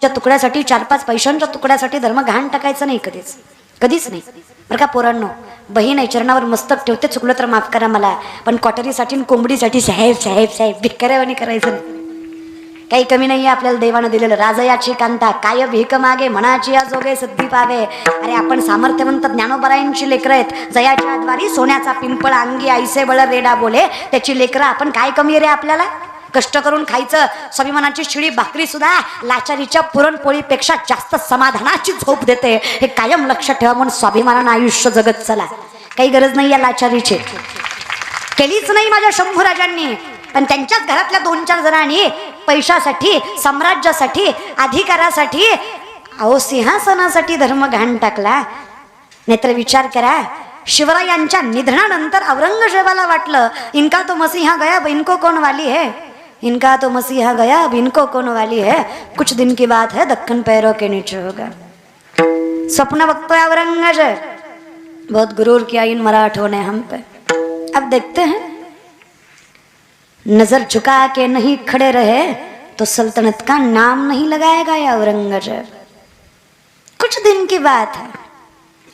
च्या तुकड्यासाठी चार पाच पैशांच्या तुकड्यासाठी धर्म घाण टाकायचं नाही कधीच. कधीच नाही. बरं का पोरांनो? बहीण आहे चरणावर मस्तक ठेवते चुकलं तर माफ करा मला. पण कॉटरीसाठी आणि कोंबडीसाठी साहेब साहेब साहेब भिकाऱ्यावानी करायचं नाही. काही कमी नाही आपल्याला देवानं दिलेलं. राजयाची कांता काय भीक मागे मनाची आजोगे सिद्धी पावे. अरे आपण सामर्थ्यवंत ज्ञानोबरायांची लेकरं आहेत. जयाच्या द्वारी सोन्याचा पिंपळ अंगी ऐसे बळ रेडा बोले. त्याची लेकरं आपण काय कमी रे आपल्याला? कष्ट करून खायचं. स्वाभिमानाची शिळी भाकरी सुद्धा लाचारीच्या पुरणपोळीपेक्षा जास्त समाधानाची झोप देते. हे कायम लक्षात ठेवा म्हणून स्वाभिमानानं आयुष्य जगत चला. काही गरज नाही या लाचारीची. केलीच नाही माझ्या शंभूराजांनी पण त्यांच्याच घरातल्या दोन चार जणांनी पैशासाठी साम्राज्यासाठी अधिकारासाठी अहो सिंहासनासाठी धर्म घाण टाकला. नाहीतर विचार करा शिवरायांच्या निधनानंतर औरंगजेबाला वाटलं इनका तो मसीहा गया अब इनको वाली है? इनका तो मसीहा गया, अब इनको कौन वाली है? कुछ दिन की बात है, दक्कन पैरों के नीचे होगा। स्वप्न बघतोय औरंगज़ेब बहुत गुरूर किया इन मराठों ने हम पे। अब देखते हैं। नज़र झुका के नहीं खड़े रहे तो सल्तनत का नाम नहीं लगाएगा या औरंगज़ेब। कुछ दिन की बात है।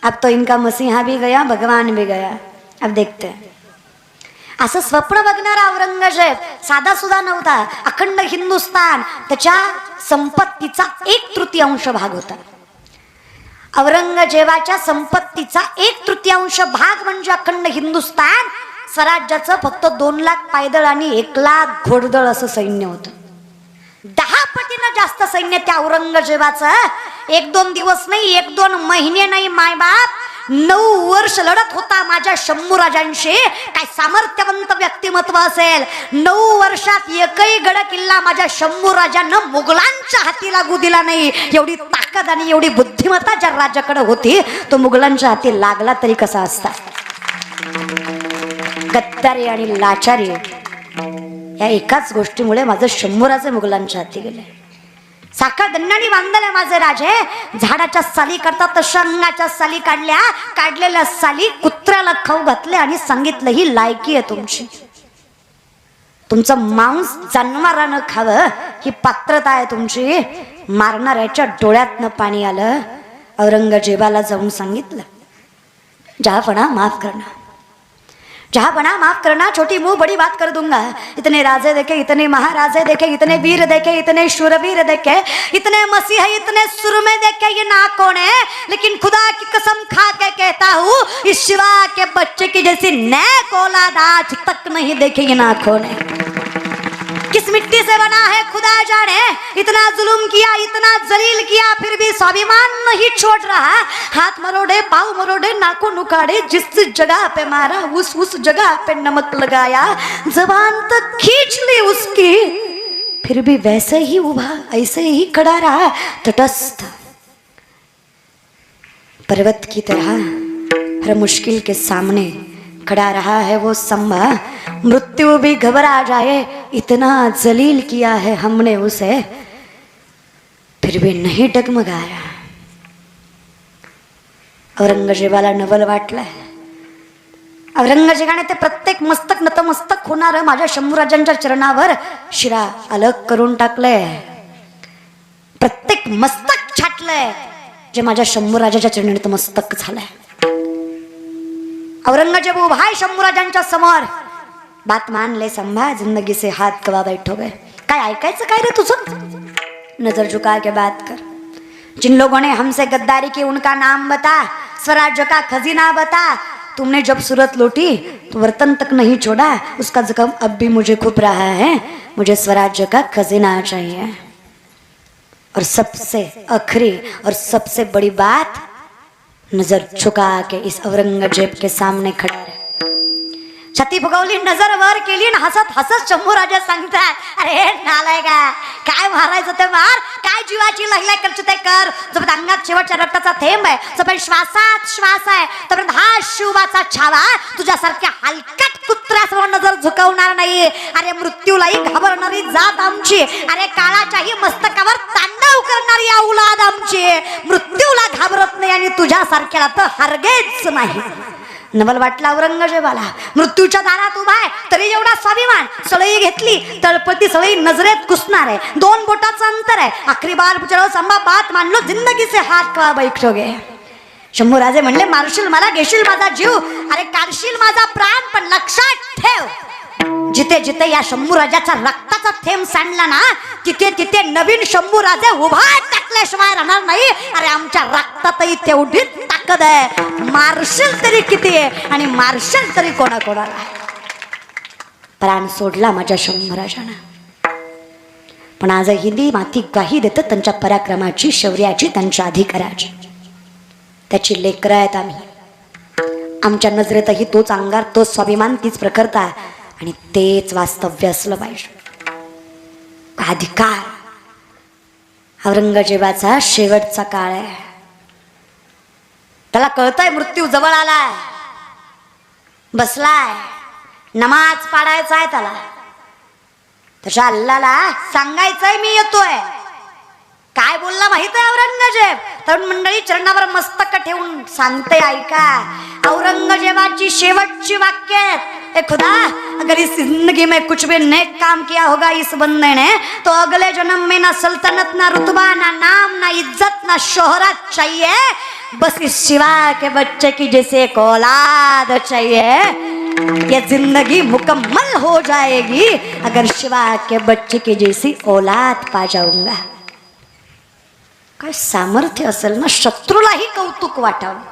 अब तो इनका मसीहा भी गया, भगवान भी गया। अब देखते हैं। असं स्वप्न बघणारा औरंगजेब साधा सुद्धा नव्हता अखंड हिंदुस्तान त्याच्या संपत्तीचा एक तृतीयांश भाग होता. औरंगजेबाच्या संपत्तीचा एक तृतीयांश भाग म्हणजे अखंड हिंदुस्तान स्वराज्याचं फक्त दोन लाख पायदळ आणि एक लाख घोडदळ असं सैन्य होतं. दहा पटीनं जास्त सैन्य त्या औरंगजेबाचं. एक दोन दिवस नाही एक दोन महिने नाही मायबाप. नऊ वर्ष लढत होता माझ्या शंभूराजांशी काय सामर्थ्यवंत व्यक्तिमत्व असेल. नऊ वर्षात एकही गड किल्ला माझ्या शंभूराजांना मुघलांच्या हाती लागू दिला नाही. एवढी ताकद आणि एवढी बुद्धिमत्ता ज्या राजाकडे होती तो मुघलांच्या हाती लागला तरी कसा असता? गद्दारी आणि लाचारी या एकाच गोष्टीमुळे माझं शंभराचे मुघलांच्या हाती गेले. साखर दंडाने बांधले माझे राजे. झाडाच्या साली करता तर शंगाच्या साली काढल्या. काढलेल्या साली कुत्र्याला खाऊ घातले आणि सांगितलं ही लायकी आहे तुमची. तुमचं मांस जनावरानं खावं. ही पात्रता आहे तुमची. मारणाऱ्याच्या डोळ्यातनं पाणी आलं. औरंगजेबाला जाऊन सांगितलं जाफणा माफ करणं. जहाँ बना, माफ़ करना, छोटी मुँह, बड़ी बात कर दूँगा। इतने राजे देखे, इतने महाराजे देखे, इतने वीर देखे, इतने शूरवीर देखे, इतने मसीह, इतने सुर में देखे, ये ना कौन है? लेकिन खुदा की कसम खा के कहता हूँ, इस शिवा के बच्चे की जैसी नए कोलाद आज तक नहीं देखी, ये ना कौन है? किस मिट्टी से बना है खुदा जाने? इतना जुलुम किया इतना जलील किया फिर भी स्वाभिमान नहीं छोड़ रहा। हाथ मरोड़े पाव मरोड़े नाकों उखाड़े जिस जगह पे मारा उस उस जगह पे नमक लगाया जबान तक खींच ली उसकी फिर भी वैसे ही उभा ऐसे ही खड़ा रहा तटस्थ। पर्वत की तरह हर मुश्किल के सामने खड़ा रहा है वो संभा। मृत्यु भी घबरा जाए इतना जलील किया है हमने उसे फिर भी नहीं डगमगाया। औरंगजेबाला नवल वाटलंय औरंगजेबाने ते प्रत्येक मस्तक नतमस्तक होणार माझ्या शंभूराजांच्या चरणावर शिरा अलग करून टाकलंय। प्रत्येक मस्तक छाटलंय जे माझ्या शंभूराजाच्या चरणी नतमस्तक झालंय। औरंगजेब उभा आहे शंभूराजांच्या समोर। बात मान ले संभा जिंदगी से हाथ कवा बैठोगे काय ऐकायचं काय रे तुझं? नजर झुका के बात कर। जिन लोगों ने हमसे गद्दारी की उनका नाम बता स्वराज्य का खजीना बता। तुमने जब सूरत लूटी तो वर्तन तक नहीं छोड़ा उसका जख्म अब भी मुझे खुप रहा है। मुझे स्वराज्य का खजीना चाहिए। और सबसे आखिरी और सबसे बड़ी बात नजर झुका के इस औरंगजेब के सामने खड़ा रहे। छाती फुगवली नजर वर केली आणि हसत हसत शंभू राजा सांगतात अरे नालाय का? काय मारायचं ते मार? काय जीवाची लहिला करते ते कर? जोपर्यंत अंगात शेवटच्या रक्ताचा थेंब आहे जोपर्यंत श्वासात श्वास आहे तोपर्यंत हा शिवाचा छावा तुझ्यासारख्या हलकट कुत्र्यासमोर नजर झुकवणार नाही. अरे मृत्यूलाही घाबरणारी जात आमची. अरे काळाच्याही मस्तकावर तांडव करणारी औलाद आमची. मृत्यूला घाबरत नाही आणि तुझ्यासारख्याला तर हरगेच नाही. नवल वाटला औरंगजेबाला. मृत्यूच्या दारात उभा आहे तरी एवढा स्वाभिमान. सळई घेतली तळपती सळई नजरेत घुसणार आहे. दोन बोटाचं अंतर आहे. आखरी बार पुचळो संभा बात मानलो जिंदगी से हात का बैठोगे? शंभू राजे म्हणले मारशील मला घेशील माझा जीव? अरे काढशील माझा प्राण पण लक्षात ठेव. जिथे जिथे या शंभू राजाचा रक्ताचा थेंब सांडला ना तिथे तिथे नवीन शंभू राजे उभा टाकल्याशिवाय राहणार नाही. अरे आमच्या रक्तातही तेवढीच ताकद आहे. मार्शल तरी किती आहे आणि मार्शल तरी कोणा कोणाला प्राण सोडला माझ्या शंभू राजानं. पण आज हिंदी माती ग्वाही देतं त्यांच्या पराक्रमाची शौर्याची त्यांच्या अधिकाराची. त्याची लेकरं आहेत आम्ही. आमच्या नजरेतही तोच अंगार तोच स्वाभिमान तीच प्रखरता आणि तेच वास्तव्य असलं पाहिजे. अधिकार औरंगजेबाचा शेवटचा काळ आहे. त्याला कळतंय मृत्यू जवळ आलाय. बसलाय. नमाज पाडायचा आहे त्याला. त्याच्या अल्लाला सांगायचंय मी येतोय. काय बोलला माहीत आहे औरंगजेब? तरुण मंडळी चरणावर मस्तक ठेवून सांगते ऐका. औरंगजेबाची शेवटची वाक्य आहेत ए खुदा अगर इस जिंदगी में कुछ भी नेक काम किया होगा इस बंदे ने तो अगले जन्म में ना सल्तनत ना रुतबा ना नाम ना इज्जत ना शोहरत चाहिए। बस इस शिवा के बच्चे की जैसे एक औलाद चाहिए। ये जिंदगी मुकम्मल हो जाएगी अगर शिवा के बच्चे की जैसी औलाद पा जाऊंगा। काय सामर्थ्य असेल ना शत्रूलाही कौतुक वाटावं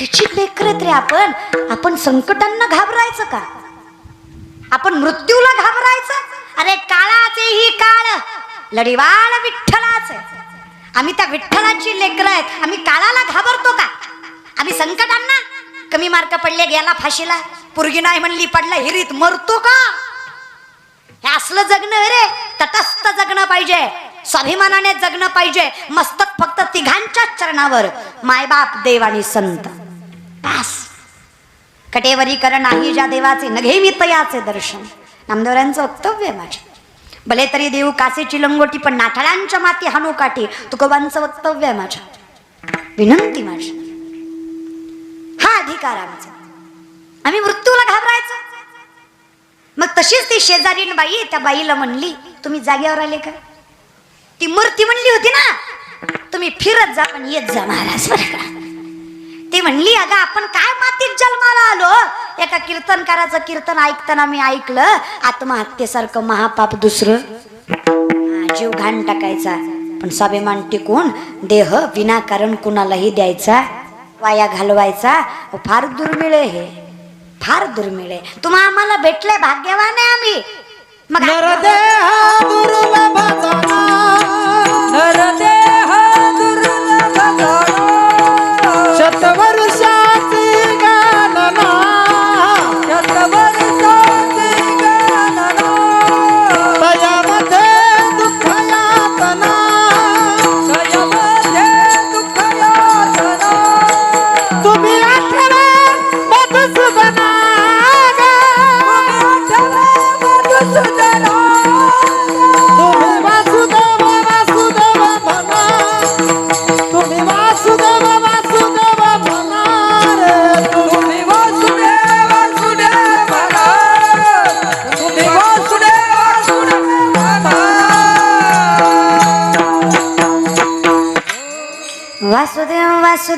त्याची लेकरत रे आपण. आपण संकटांना घाबरायचं का? आपण मृत्यूला घाबरायचं? अरे काळाचे ही काळ. लढीवाळ विठ्ठलाच. आम्ही त्या विठ्ठलाची लेकर आहेत. आम्ही काळाला घाबरतो का? आम्ही संकटांना कमी मार्क पडले गेला फाशीला. पुरगी नाही म्हणली पडला हिरीत मरतो का? हे असलं जगणं रे. तटस्थ जगणं पाहिजे. स्वाभिमानाने जगणं पाहिजे. मस्तक फक्त तिघांच्याच चरणावर. मायबाप देव आणि संत. बस कटेवरी कर नाही ज्या देवाचे नघे मी तयाचे दर्शन. नामदेवरांचं वक्तव्य आहे माझे. भले तरी देऊ कासेची लंगोटी पण नाठाळांच्या माती हानूकाठी तुकोबांचं वक्तव्य आहे माझ्या विनंती माझी. हा अधिकार आमचा आम्ही मृत्यूला घाबरायचं. मग तशीच ती शेजारीन बाई त्या बाईला म्हणली तुम्ही जागेवर आले का? ती मूर्ती म्हणली होती ना तुम्ही फिरत जा पण येत जा महाराज बरं का? ती म्हणली अगं आपण काय मातीत जन्माला आलो? एका कीर्तनकाराचं कीर्तन ऐकताना मी ऐकलं आत्महत्येसारखं महापाप दुसरं. जीव घाण टाकायचा. पण स्वाभिमान टिकून देह विनाकारण कुणालाही द्यायचा वाया घालवायचा फार दुर्मिळ आहे हे. फार दुर्मिळ आहे. तुम्हा आम्हाला भेटले भाग्यवान आहे आम्ही. मग नरदेह दुर्लभ नरदेह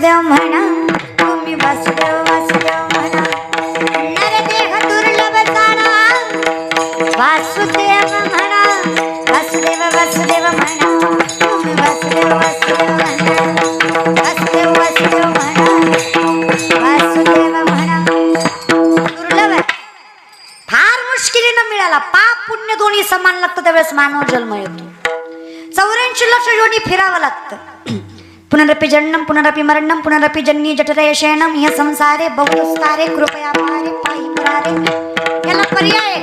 वासुदेव म्हणा तुम्ही वासुदेव वासुदेव म्हणा. नरदेह दुर्लभ जाणा वासुदेव म्हणा वासुदेव वासुदेव म्हणा. तुम्ही वासुदेव वासुदेव म्हणा वासुदेव वासुदेव म्हणा. वासुदेव म्हणा. दुर्लभ फार मुश्किलीनं मिळाला. पाप पुण्य दोन्ही समान लागतं त्यावेळेस मानव जन्म येतो. चौऱ्याऐंशी लक्ष योनी फिरावं लागतं. पुनरपि जन्म पुनरपि मरणम पुनरपि जन्नी जठरे शयनम या संसारे बहुस्तारे कृपया पारे पाहि मुरारे याला पर्याय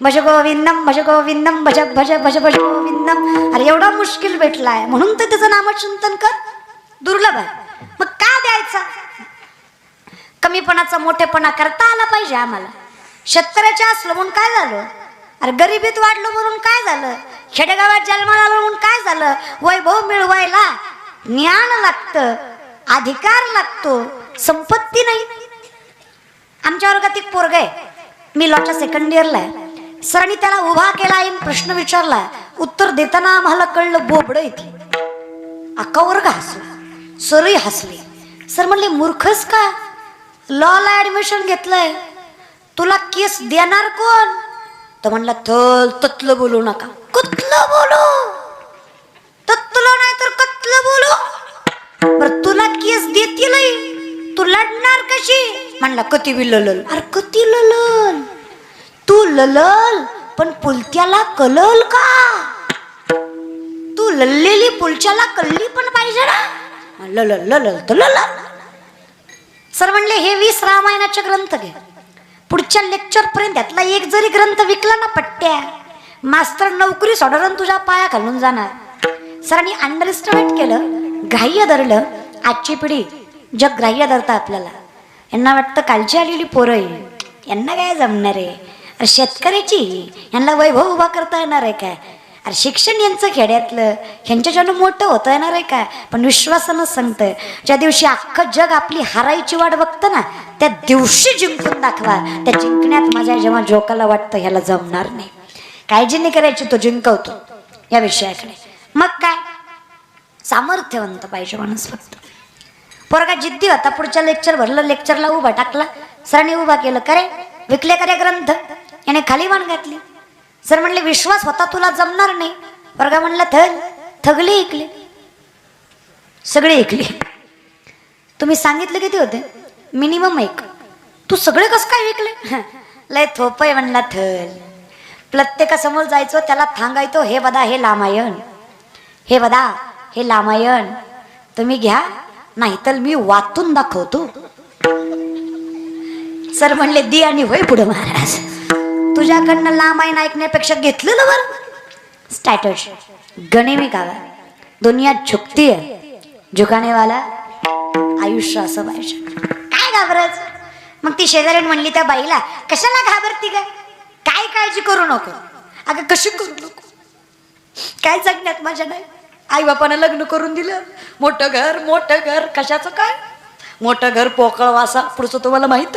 भज गोविंदम भज गोविंदम भज भज भज भज गोविंदम अरे एवढा मुश्किल भेटलाय. म्हणून तर त्याचं नामचिंतन कर. दुर्लभ आहे. मग का द्यायचा? कमीपणाचा मोठेपणा करता आला पाहिजे आम्हाला. शेतकऱ्याच्या असलं म्हणून काय झालं? अरे गरिबीत वाढलो म्हणून काय झालं? खेडेगावात जन्माला आलो म्हणून काय झालं? वैभव मिळवायला ज्ञान लागतं अधिकार लागतो संपत्ती नाही. आमच्या वर्गात एक पोरग आहे. मी लॉच्या सेकंड इयरला आहे. सरांनी त्याला उभा केला आणि प्रश्न विचारला. उत्तर देताना आम्हाला कळलं बोबड इथे अक्का वर्ग हसलो. सरही हसले. सर म्हणले मूर्खच का? लॉला ऍडमिशन घेतलंय. तुला केस देणार कोण? तर म्हणला थल ततलं बोलू नका. कुतलं बोलू? केस देतील तू लढणार कशी? म्हणला कती बी ललल. अरे कती ललल? तू ललल पण पुलत्याला कलल का? तू लल्लेली पुलच्याला कल्ली पण पाहिजे ना? ललल ललल तर ललल. सर म्हणले हे वीस रामायणाचे ग्रंथ घे. पुढच्या लेक्चर पर्यंत त्यातला एक जरी ग्रंथ विकला ना पट्ट्या मास्तर नोकरी सोडून तुझ्या पाया घालून जाणार. सरांनी अंडर केलं ग्राह्य धरलं आजची पिढी जग ग्राह्य धरतं आपल्याला. यांना वाटतं कालची आलेली पोरं आहे यांना काय जमणार आहे? अरे शेतकऱ्याची? यांना वैभव उभा करता येणार आहे काय? अरे शिक्षण यांचं खेड्यातलं? ह्यांच्याच्यानं मोठं होता येणार आहे काय? पण विश्वासानं सांगतंय ज्या दिवशी अख्खं जग आपली हारायची वाट बघतं ना त्या दिवशी जिंकून दाखवा. त्या जिंकण्यात माझ्या जेव्हा जोकाला वाटतं ह्याला जमणार नाही. काळजी नाही करायची तो जिंकवतो या विषयाकडे. मग काय? सामर्थ्यवंत पाहिजे माणूस फक्त. पोरगा जिद्दी होता पुढच्या लेक्चर भरलं लेक्चरला उभा टाकला. सरांनी उभा केलं करे विकले करे ग्रंथ. याने खाली मान घातली. सर म्हणले विश्वास होता तुला जमणार नाही. वर्गा म्हणला थल थगले ऐकले सगळे ऐकले तुम्ही सांगितलं किती होते? मिनिमम एक. तू सगळे कस काय विकले? लय थोपय म्हणला थल प्रत्येकासमोर जायचो त्याला थांगायचो हे बदा हे लामायण. हे बदा हे लामायण तुम्ही घ्या नाही तर मी वाचून दाखवतो. सर म्हणले दी आणि होय पुढे महाराज. तुझ्याकडनं लांबाईन ऐकण्यापेक्षा घेतलं ना बरं. स्टॅटस गणे मी गावा. दुनिया झुकती आहे. झुकाने वाला आयुष्य असं पाहिजे. काय घाबरायचं? मग ती शेजारी म्हणली त्या बाईला कशाला घाबरती काय काय काळजी करू नको. अगं कशी करू नको? काय जगण्यात माझ्या नाही. आई बापानं लग्न करून दिलं. मोठं घर मोठं घर. कशाचं काय? मोठं घर पोकळ वासा. पुढचं तुम्हाला माहीत?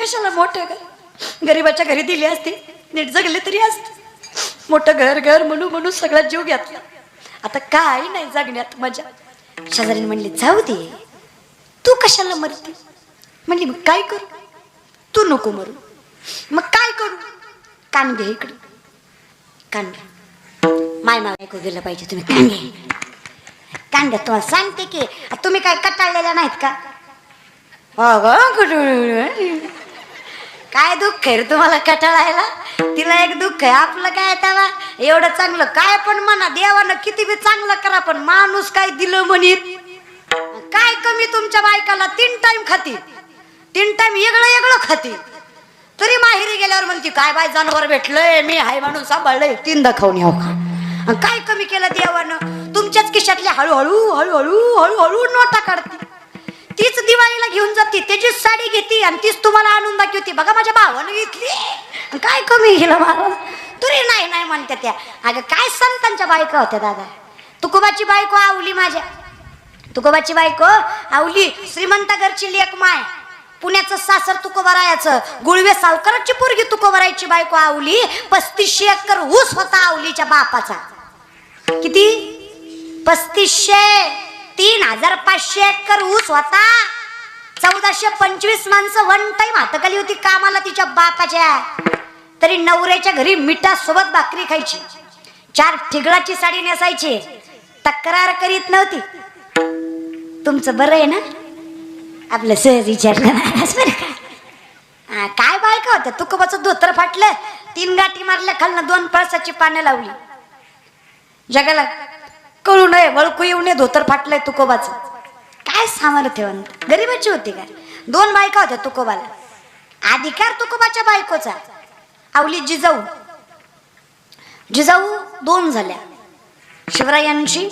कशाला मोठं घर? गरीबाच्या घरी दिली असते. नीट जगले तरी असते. मोठं घर घर म्हणू म्हणून सगळा जीव घेतला. आता काय नाही जगण्यात मजा. शेजारीने म्हणली जाऊ दे. तू कशाला मरते? म्हणली मग काय करू? तू नको मरू. मग काय करू? कान घे इकडे. कान घ्या माय माय ऐकू गेलं पाहिजे तुम्ही. कांगे. घ्या तुम्हाला सांगते की तुम्ही काय कटाळलेल्या नाहीत का? काय दुःख आहे रे तुम्हाला कटाळायला? तिला एक दुःख आहे. आपलं काय त्याला एवढं चांगलं काय पण म्हणा देवानं किती बी चांगलं करा पण माणूस काय दिलं म्हणित? काय कमी तुमच्या बायकाला? तीन टाइम खाती. तीन टाइम वेगळं वेगळं खाती. तरी माहेरी गेल्यावर म्हणती काय बाय जनावर भेटलंय? मी हाय म्हणून सांभाळलंय. तीन दाखवून येऊ का? काय कमी केलं देवानं? तुमच्याच खिशातल्या हळूहळू हळूहळू हळूहळू नोटा काढते. तीच दिवाळीला घेऊन जाते त्याचीच साडी घेते आणि तीच तुम्हाला आणून दाखवते. बघा माझ्या भावानं घेतली. काय कमी केलं महाराज? तुरी नाही नाही म्हणते त्या. अगं काय संतांच्या बायका होत्या दादा? तुकोबाची बायको आवली माझ्या. तुकोबाची बायको आवली श्रीमंत घरची लेक माय पुण्याचं सासर तुकोबरायाचं. गुळवे सावकाराची पोरगी तुकोबरायची बायको आवली. पस्तीसशे एकर ऊस होता आवलीच्या बापाचा. किती? पस्तीसशे तीन हजार पाचशे एकर ऊस होता. चौदाशे पंचवीस माणसं वन टाइम हातखाली होती कामाला तिच्या बापाच्या. तरी नवऱ्याच्या घरी मिठासोबत भाकरी खायची. चार ठिगळाची साडी नेसायची. तक्रार करीत नव्हती. तुमचं बरं आहे ना? आपलं सहज विचारलं का? काय बायका होत्या? तुकोबाचं धोतर फाटलं तीन गाठी मारल्या खालनं दोन पळसाची पानं लावली. जगाला कळू नये वळखू येऊ नये धोतर फाटलंय तुकोबाचं. काय सामर्थ्यवंत गरीबाची होती काय? दोन बायका होत्या तुकोबाला. अधिकार तुकोबाच्या बायकोचा. आवली जिजाऊ. जिजाऊ दोन झाल्या. शिवरायांची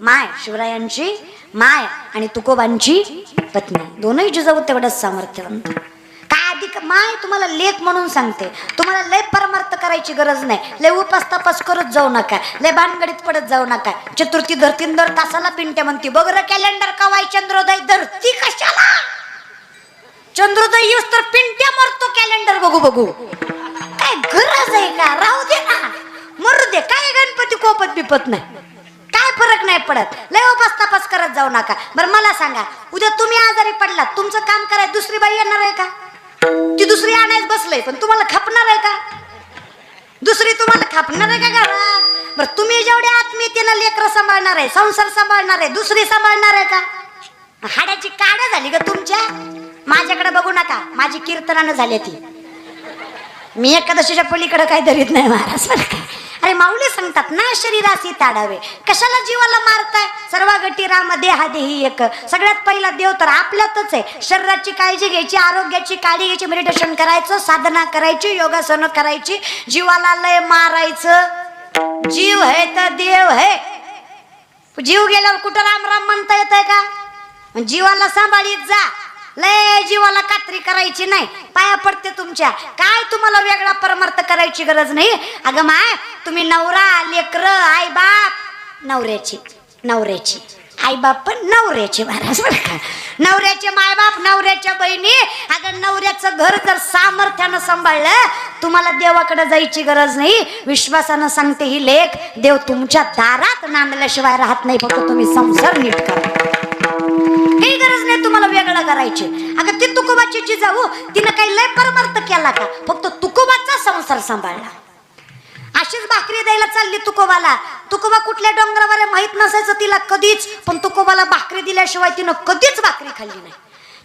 माय शिवरायांची माय आणि तुकोबांची पत्नी. दोनही जिजाऊ तेवढंच सामर्थ्यवंत. अधिक माय तुम्हाला लेख म्हणून सांगते. तुम्हाला लय परमार्थ करायची गरज नाही. लय उपास तपास करत जाऊ नका. लय भानगडीत पडत जाऊ नका. चतुर्थी धरतीन दर तासाला पिंट्या म्हणते बघ र कॅलेंडर कवाय चंद्रोदय धरती कशाला? चंद्रोदय येऊस तर पिंट्या मरतो कॅलेंडर बघू बघू. काय गरज आहे का? राहू दे ना. मरू दे. काय गणपती कोपत बिपत नाही. काय फरक नाही पडत. लय उपास तपास करत जाऊ नका. बरं मला सांगा. उद्या तुम्ही आजारी पडलात. तुमचं काम कराय दुसरी बाई येणार आहे का? ती दुसरी आणायच बसलंय पण तुम्हाला खपणार आहे का? दुसरी तुम्हाला खपणार आहे का घरात बरं तुम्ही जेवढ्या आत्मीयतेनं लेकर सांभाळणार आहे संसार सांभाळणार आहे दुसरी सांभाळणार आहे का? हाड्याची काड्या झाली का तुमच्या. माझ्याकडे बघू नका माझी कीर्तनानं झाली ती. मी एकादशीच्या पलीकडे काही धरीत नाही महाराज बरं अरे माऊली सांगतात ना शरीरासी ताडावे. कशाला जीवाला मारताय? सर्व गटी राम देहा देही एक. सगळ्यात पहिला देव तर आपल्यातच आहे. शरीराची काळजी घ्यायची आरोग्याची काळजी घ्यायची मेडिटेशन करायचं साधना करायची योगासनं करायची. जीवाला लय मारायचं. जीव है तर देव है. जीव गेल्यावर कुठं राम राम म्हणता येतंय का? जीवाला सांभाळीत जा. लय जीवाला कात्री करायची नाही. पाया पडते तुमच्या. काय तुम्हाला वेगळा परमार्थ करायची गरज नाही? अगं माय तुम्ही नवरा लेकर आई बाप नवऱ्याची नवऱ्याची. आई बाप पण नवऱ्याची महाराज बरं का? नवऱ्याचे मायबाप नवऱ्याच्या बहिणी. अगं नवऱ्याचं घर जर सामर्थ्यानं सांभाळलं तुम्हाला देवाकडे जायची गरज नाही. विश्वासानं सांगते ही लेख देव तुमच्या दारात नांदल्याशिवाय राहत नाही. फक्त तुम्ही संसार नीट करा. काही गरज नाही तुम्हाला वेगळं करायची. अगं ती तुकोबाची जी जाऊ तिनं काही लय परमार्थ केला का? फक्त तुकोबाचा संसार सांभाळला. अशीच भाकरी द्यायला चालली तुकोबाला. तुकोबा कुठल्या डोंगरावर आहे माहीत नसायचं तिला कधीच पण तुकोबाला भाकरी दिल्याशिवाय तिनं कधीच भाकरी खाल्ली नाही.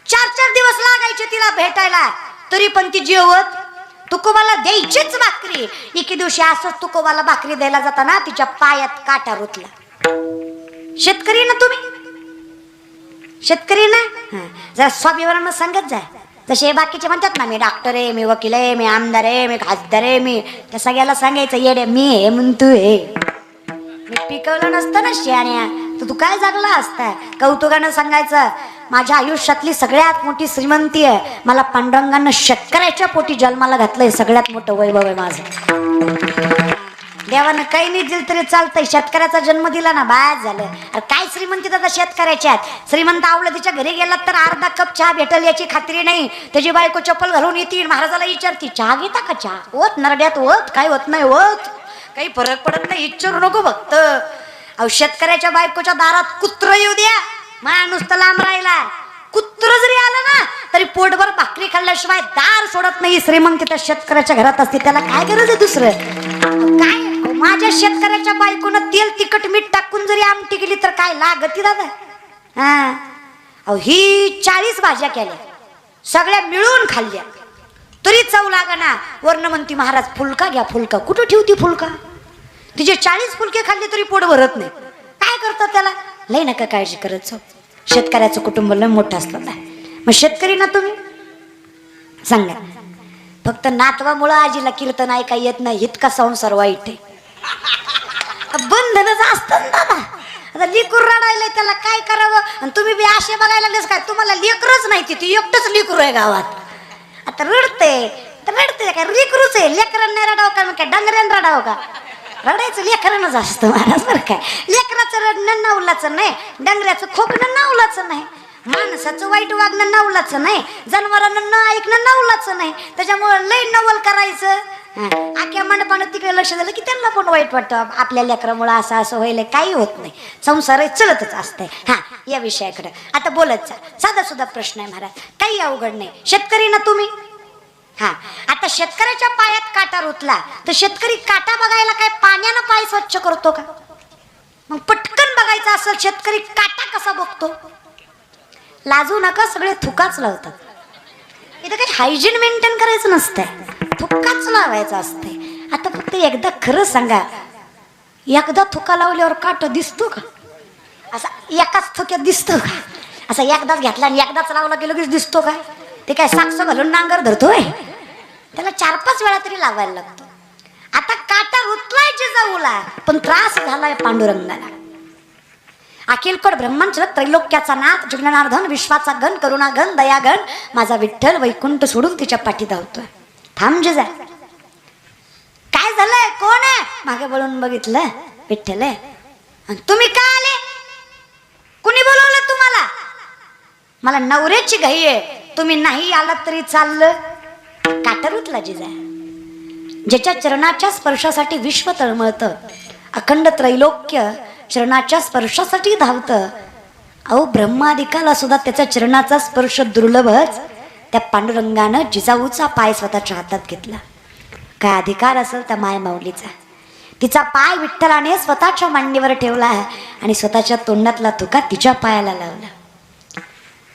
चार चार दिवस लागायचे तिला भेटायला. तरी पण ती जेवत तुकोबाला द्यायचीच भाकरी. एके दिवशी असंच तुकोबाला भाकरी द्यायला जाताना तिच्या पायात काटा रुतला. शेतकरी ना तुम्ही? शेतकरी ना? हं. जरा स्वाभिमानानं सांगत जा. जसे बाकीचे म्हणतात ना मी डॉक्टर आहे मी वकील आहे मी आमदार आहे मी खासदार आहे मी त्या सगळ्याला सांगायचं येडे मी हे म्हणतो हे मी पिकवलं नसतं ना शियाण्या तर तू काय जागला असता? कौतुकानं सांगायचं माझ्या आयुष्यातली सगळ्यात मोठी श्रीमंती आहे. मला पांडुरंगानं शेतकऱ्याच्या पोटी जन्माला घातलंय सगळ्यात मोठं वैभव आहे माझं. देवानं काही नाही दिलं तरी चालतंय. शेतकऱ्याचा जन्म दिला ना बाय झालं. अरे काय श्रीमंती दादा शेतकऱ्याच्यात श्रीमंत आवलं तिच्या घरी गेलात तर अर्धा कप चहा भेटल याची खात्री नाही. त्याची बायको चप्पल घालून येते महाराजाला विचारती चहा घेता का चहा? होत नरड्यात होत काय होत नाही होत? काही फरक पडत नाही इच्छरू नको फक्त. अहो शेतकऱ्याच्या बायकोच्या दारात कुत्र येऊ द्या. माणूस तर लांब राहिला कुत्र जरी आलं ना तरी पोटभर भाकरी खाल्ल्याशिवाय दार सोडत नाही. श्रीमंत त्या शेतकऱ्याच्या घरात असते त्याला काय गरज आहे दुसरं? काय माझ्या शेतकऱ्याच्या बायकोनं तेल तिखट मीठ टाकून जरी आमटी केली तर काय लागती दादा? हा. अहो ही चाळीस भाज्या केल्या. सगळ्या मिळून खाल्ल्या. तरी चव ना वर्ण म्हणती महाराज फुलका घ्या फुलका. कुठं ठेवती फुलका? तिचे चाळीस फुलके खाल्ले तरी पोट भरत नाही. काय करतात त्याला? लय नका काळजी करत जाऊ. शेतकऱ्याचं कुटुंब लय मोठं असलं ना. मग शेतकरी ना तुम्ही? सांगा. फक्त नातवामुळं आजीला कीर्तन ऐका येत नाही. इतका संसार वाईट आहे. बंधनच असतं ना दादा. आता लिकूर रडायलंय त्याला काय करावं? आणि तुम्ही बी आशे बघायला लागलेस काय? तुम्हाला लेकरच नाही तिथे एकटंच लिकूर आहे गावात. आता रडते तर रडते काय? लिकरूच आहे. लेकरांना नाही रडावं का? मग काय डंगऱ्यानं रडावं का? रडायचं लेकरानंच असतं महाराज बरं काय लेकराचं रडणं नवलाचं नाही. डंगऱ्याचं खोकणं नवलाचं नाही. माणसाचं वाईट वागणं नवलाचं नाही. जनावरांना न ऐकणं नवलाचं नाही. त्याच्यामुळं लय नवल करायचं. आख्या मंडपानं तिकडे लक्ष दिलं की त्यांना पण वाईट वाटतं. आपल्या लेकरामुळं असं असं व्हायला काही होत नाही. संसार चलतच असतंय. हा या विषयाकडे. आता बोलत जा. साधा सुद्धा प्रश्न आहे महाराज. काही अवघड नाही. शेतकरी ना तुम्ही? हा. आता शेतकऱ्याच्या पायात काटा रुतला तर शेतकरी काटा बघायला काय पाण्यानं पाय स्वच्छ करतो का? मग पटकन बघायचं असेल शेतकरी काटा कसा बघतो? लाजू नका सगळे थुकाच लावतात. इथं काही हायजीन मेंटेन करायचं नसतंय. थुक्काच लावायचं असते आता फक्त एकदा खरं सांगा. एकदा थुका लावल्यावर काट दिसतो का? असा एकाच थुक्यात दिसतो का? असा एकदाच घेतला आणि एकदाच लावला की लगेच दिसतो काय ते काय साक्ष घालून नांगर धरतोय? त्याला चार पाच वेळा तरी लावायला लागतो. आता काटा रुतलाय जिजाऊला पण त्रास झालाय पांडुरंगाला. अखिलकोट ब्रह्मांच त्रैलोक्याचा नाथ जिज्ञानार्धन विश्वाचा गण करुणा गण दया माझा विठ्ठल वैकुंठ सोडून तिच्या पाठी धावतोय. थांब जुजा काय झालंय? कोण आहे? मागे बोलून बघितलं विठ्ठल आहे. तुम्ही का आले? कुणी बोलवलं तुम्हाला? मला नवऱ्याची घाई आहे. तुम्ही नाही आलात तरी चाललं. काटरूतला जिजा. ज्याच्या चरणाच्या स्पर्शासाठी विश्व तळमळतं अखंड त्रैलोक्य चरणाच्या स्पर्शासाठी धावतं. अहो ब्रह्मादिकाला सुद्धा त्याच्या चरणाचा स्पर्श दुर्लभच. त्या पांडुरंगानं जिजाऊचा पाय स्वतःच्या हातात घेतला. काय अधिकार असेल त्या माय माऊलीचा. तिचा पाय विठ्ठलाने स्वतःच्या मांडीवर ठेवला आणि स्वतःच्या तोंडातला तुका तिच्या पायाला लावला.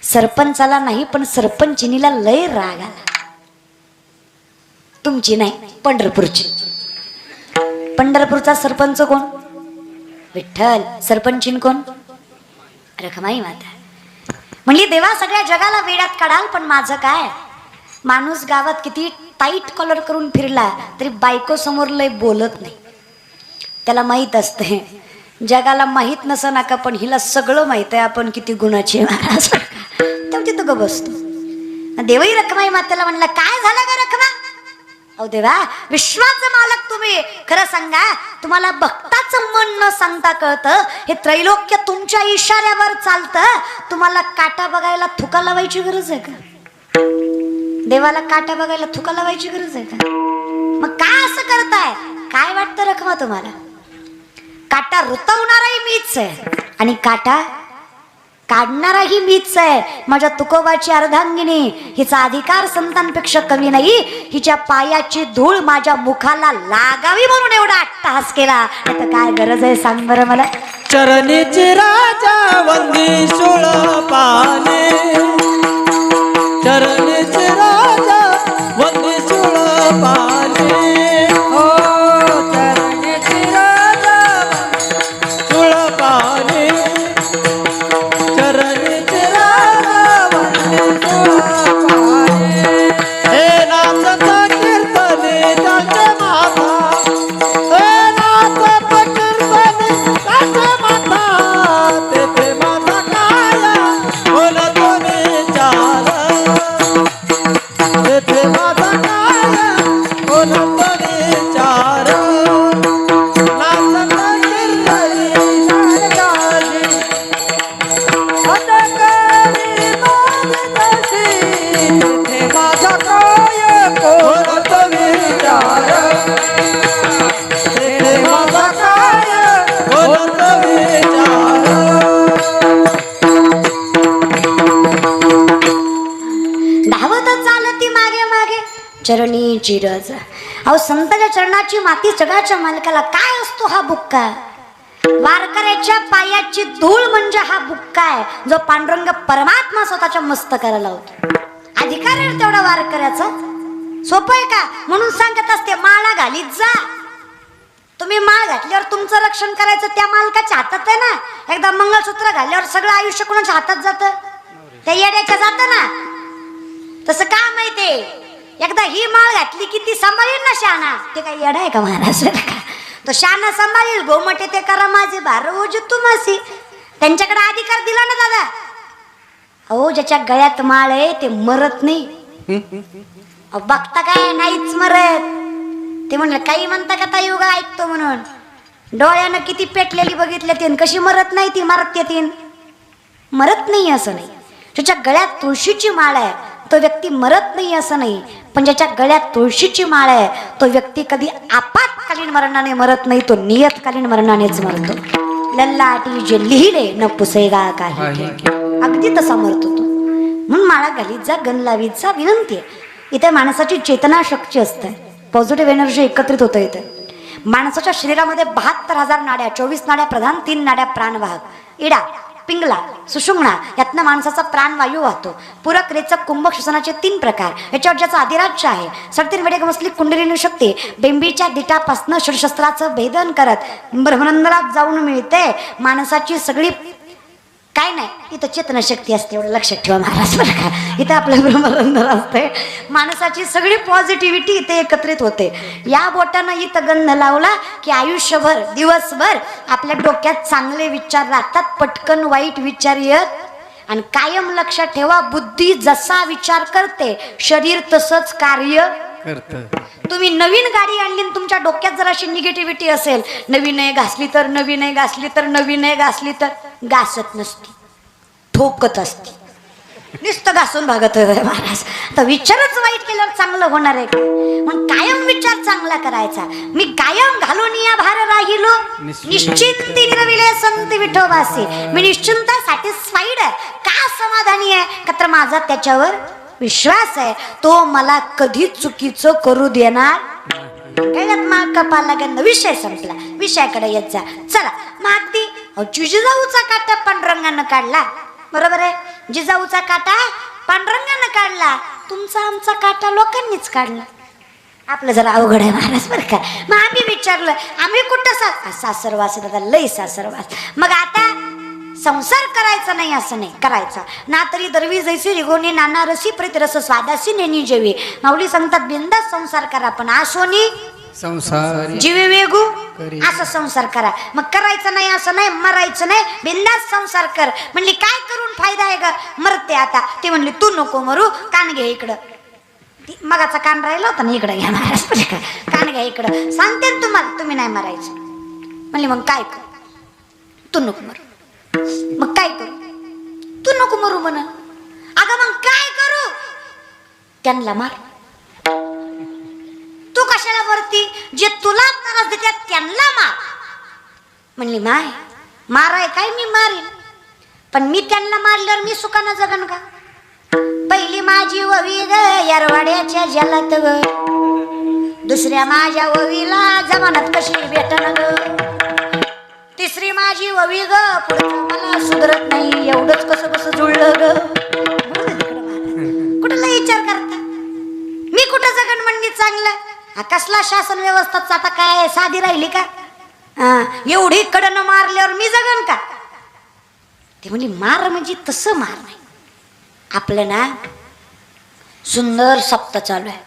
सरपंचाला नाही पण सरपंचिनीला लय राग आला. तुमची नाही पंढरपूरची. पंढरपूरचा सरपंच कोण? विठ्ठल. सरपंचीन कोण? रखमाई माता. म्हणली देवा सगळ्या जगाला वेड्यात काढाल पण माझं काय? माणूस गावात किती टाईट कॉलर करून फिरला तरी बायको समोर लय बोलत नाही. त्याला माहीत असते. जगाला माहीत नसं नका पण हिला सगळं माहीत आहे. आपण किती गुणाची महाराज. तेव्हा तिथं ग बसतो. देवही रखमाई मातेला म्हणला काय झालं का रखमा? अहो देवा विश्वाचं मालक तुम्ही. खरं सांगा तुम्हाला बघताच मन न सांगता कळतं हे त्रैलोक्य तुमच्या इशाऱ्यावर चालतं. तुम्हाला काटा बघायला थुका लावायची गरज आहे का? देवाला काटा बघायला थुका लावायची गरज आहे का? मग काय असं करताय? काय वाटतं रखमा तुम्हाला? काटा रुतवणाराही मीच आहे. आणि काटा काढणाराही मीच आहे. माझ्या तुकोबाची अर्धांगिनी हिचा अधिकार संतांपेक्षा कमी नाही. हिच्या पायाची धूळ माझ्या मुखाला लागावी म्हणून एवढा अट्टहास केला. आता काय गरज आहे सांग बरं मला? चरणीची राजा वंदी सोळ पाने. चरणीची राजा वंदी सोळ पाने. चिरज. अहो संताच्या चरणाची माती जगाच्या मालकाला काय असतो हा बुक्का? वारकऱ्याच्या पायाची धूळ म्हणजे हा बुक्का आहे जो पांडुरंग परमात्मा स्वतःच्या मस्तकाला लावतो. अधिकार आहे तेवढा वारकऱ्याचा? सोपं आहे का? म्हणून सांगत असते माळा घालीत जा. तुम्ही माळ घातल्यावर तुमचं रक्षण करायचं त्या मालकाच्या हातात आहे ना? एकदा मंगळसूत्र घातल्यावर सगळं आयुष्य कोणाच्या हातात जातं? त्या येड्याच्या जातं ना? तसं का माहितीये एकदा ही माळ घातली की ती सांभाळील ना शाना. ते काय येडा आहे का महाराज? का तो शाना सांभाळील. गोमटे ते करा माझे भार. ओज तुमासी त्यांच्याकडे अधिकार दिला ना दादा. अहो ज्याच्या गळ्यात माळ आहे ते मरत नाही. अहो, बघता काय? नाहीच मरत. ते म्हणलं काही म्हणता का ताई? उगा ऐकतो म्हणून. डोळ्यानं किती पेटलेली बघितले तीन. कशी मरत नाही ती मरत येतीन मरत नाही असं नाही. त्याच्या गळ्यात तुळशीची माळ आहे तो व्यक्ती मरत नाही असं नाही. पण ज्याच्या गळ्यात तुळशीची माळ आहे तो व्यक्ती कधी आपत्कालीन मरणाने मरत नाही तो नियतकालीन मरणानेच मरतो. लल्लाटी जे लिहिले न पुसेगा काही. अगदी तसा मरतो तो. म्हणून माळा घालीत जा गण लावीत जा विनंती आहे. इथे माणसाची चेतना शक्ती असते. पॉझिटिव्ह एनर्जी एकत्रित होतं इथे. माणसाच्या शरीरामध्ये बहात्तर हजार नाड्या चोवीस नाड्या प्रधान तीन नाड्या प्राणवाहक. इडा पिंगला सुशुंगणा यातनं माणसाचा प्राणवायू वाहतो. पूरक रेचक कुंभक श्वसनाचे तीन प्रकार. याच्यावर ज्याचं अधिराज्य आहे सडतीन वेडे गमसली कुंडलीनु शक्ती बेंबीच्या दिटापासनं शस्त्राचं भेदन करत ब्रह्मनंदरात जाऊन मिळते माणसाची सगळी काय नाही इथं चेतनाशक्ती असते एवढं लक्षात ठेवा महाराज बरं का? इथं आपलं ब्रह्मरंधर असते माणसाची सगळी पॉझिटिव्हिटी इथे एकत्रित होते. या बोटानं इथं गंध लावला की आयुष्यभर दिवसभर आपल्या डोक्यात चांगले विचार राहतात पटकन वाईट विचार येत. आणि कायम लक्षात ठेवा बुद्धी जसा विचार करते शरीर तसंच कार्य. तुम्ही नवीन गाडी आणली आणि तुमच्या डोक्यात जर अशी निगेटिव्हिटी असेल. नवीन आहे घासली तर नवीन आहे घासली तर नवीन आहे घासली तर घासत नसती. ठोकत असते. नुसतं घासून भागत महाराज. तर विचारच वाईट केल्यावर चांगलं होणार आहे का? मग कायम विचार चांगला करायचा. मी कायम घालून या भार राहिलो. निश्चिंत. निरविले संत विठोबासी मी निश्चिंत सॅटिस्फाईड आहे. का समाधानी आहे? का तर माझा त्याच्यावर विश्वास आहे तो मला कधी चुकीचं करू देणार? कळत मग कपाल गंध विषय संपला. विषयाकडे येत जा. चला मग अगदी जिजाऊचा काटा पांडुरंगानं काढला. बरोबर आहे? जिजाऊचा काटा पांडुरंगानं काढला. तुमचा आमचा काटा लोकांनीच काढला. आपलं जरा अवघड आहे महाराज बरं का? मग आम्ही विचारलं आम्ही कुठं सा सासरवास दादा? सासरवास. मग आता संसार करायचा नाही असं नाही करायचा. ना तरी दरवी जैसी रिगोनी नाना रसी प्रीत रस स्वादासी नेनी जेवी. माऊली सांगतात बिंदास संसार करा पण आसोनी संसारी जीवे वेगू. असं संसार करा. मग करायचं नाही असं नाही मरायचं नाही बिंदास संसार कर. म्हणली काय करून फायदा आहे का मरते आता. ते म्हणली तू नको मरू कान घे इकडं. ती मगाचा कान राहिला होता ना इकडं घ्या महाराज कान घ्या इकडं. सांगते ना तुम्हाला तुम्ही नाही मरायचं. म्हणली मग काय कर? तू नको मरू. मग काय करू? तू नको मरू म्हण. अगं मग काय करू? त्यांना मार. तू कशाला वरती? जे तुला त्रास देतात त्यांना मार. म्हणली माय माराय काय मी मारीन? पण मी त्यांना मारल्यावर मी सुखानं जगन का? पहिली माझी ववी ग यरवाड्याच्या जलात ग. दुसऱ्या माझ्या ववीला जमानत कशी भेटन ग? तिसरी माझी ववी ग. पुढचं मला सुधरत नाही. एवढंच कसं कसं जुळलं ग. कुठला विचार करता? मी कुठं जगन म्हणली चांगलं? हा कसला शासन व्यवस्थाच आता काय? साधी राहिली का? एवढी कडनं मारल्यावर मी जगन का? ते म्हणजे मार म्हणजे तसं मार नाही. आपलं ना सुंदर सप्त चालू आहे.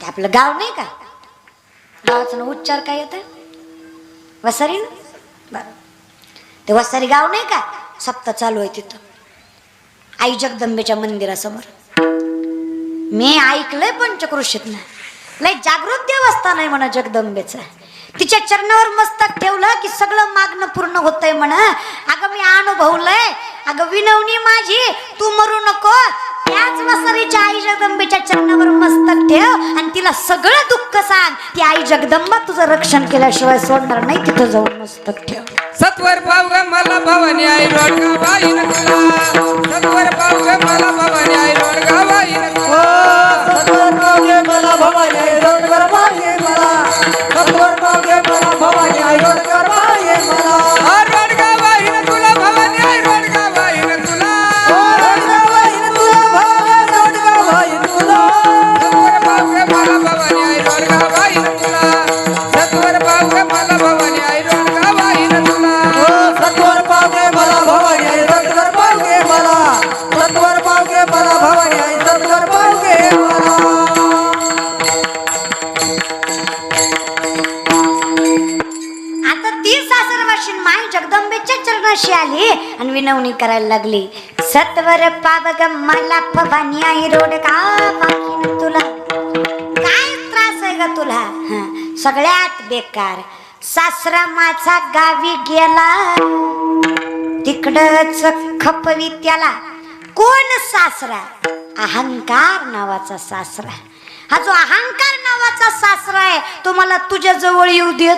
ते आपलं गाव नाही का? गावाचं ना उच्चार काय येतं? वसारी ना? बरं. ते वसारी गाव नाही का? सप्त चालू आहे तिथं. आई जगदंबेच्या मंदिरासमोर. मी ऐकलंय पंचकृषीत ना लय जागृत देवस्थान आहे म्हणा जगदंबेचं. तिच्या चरणावर मस्तक ठेवलं की सगळं मागणं पूर्ण होतंय म्हणा. अगं मी अनुभवलंय. अगं विनवणी माझी. तू मरू नको. त्याच वसरीच्या आई जगदंबेच्या चरणावर मस्तक ठेव आणि तिला सगळं दुःख सांग. ती आई जगदंबा तुझं रक्षण केल्याशिवाय सोडणार नाही तिथं जाऊन मस्तक ठेव. सत्वर पाव ग मला भवानी आई रोडगा बाईन तुला सत्वर पाव ग मला भवानी आई रोडगा बाईन ओ सत्वर पावगे मला भवानी आई रोडकर पावगे मला. सत्वर पावगे मला भवानी आई रोडकर पावगे लागली. सत्वर पावग मला पवानी आई रोड का बाकी तुला. काय त्रास आहे ग तुला? हं, सगळ्यात बेकार. सासरा माझा गावी गेला. तिकडच खपवी त्याला. कोण सासरा? अहंकार नावाचा सासरा. हा जो अहंकार नावाचा सासरा आहे तो मला तुझ्या जवळ येऊ देत.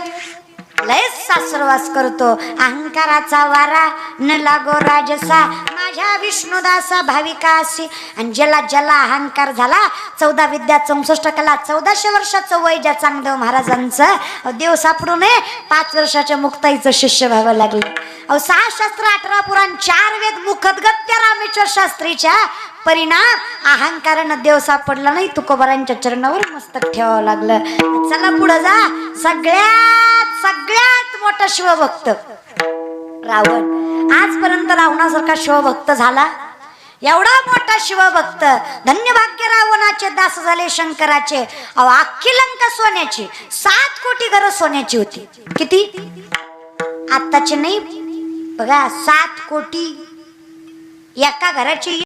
लयच सासरवास करतो. अहंकाराचा वारा न लागो राजसा. माझ्या विष्णुदासा भाविका आणि ज्याला ज्याला अहंकार झाला चौदा विद्या चौसष्ट कला चौदाशे वर्षाचं वय ज्या चांगदेव महाराजांचं देव सापडू नये पाच वर्षाच्या मुक्ताईचं शिष्य व्हावं लागलं. अहो सहा शास्त्र अठरा पुराण चार वेद मुखदगत त्या रामेश्वर शास्त्रीच्या परिणाम अहंकारानं देव सापडला नाही. तुकोबारांच्या चरणावर मस्तक ठेवावं लागलं. चला पुढं जा. सगळ्या सगळ्यात मोठा शिवभक्त. रावण. आजपर्यंत रावणासारखा शिवभक्त झाला. एवढा मोठा शिवभक्त. धन्यभाग्य रावणाचे दास झाले शंकराचे अहो अख्खी लंका सोन्याची. सात कोटी घरं सोन्याची होती. किती? आताचे नाही. बघा सात कोटी. एका घराची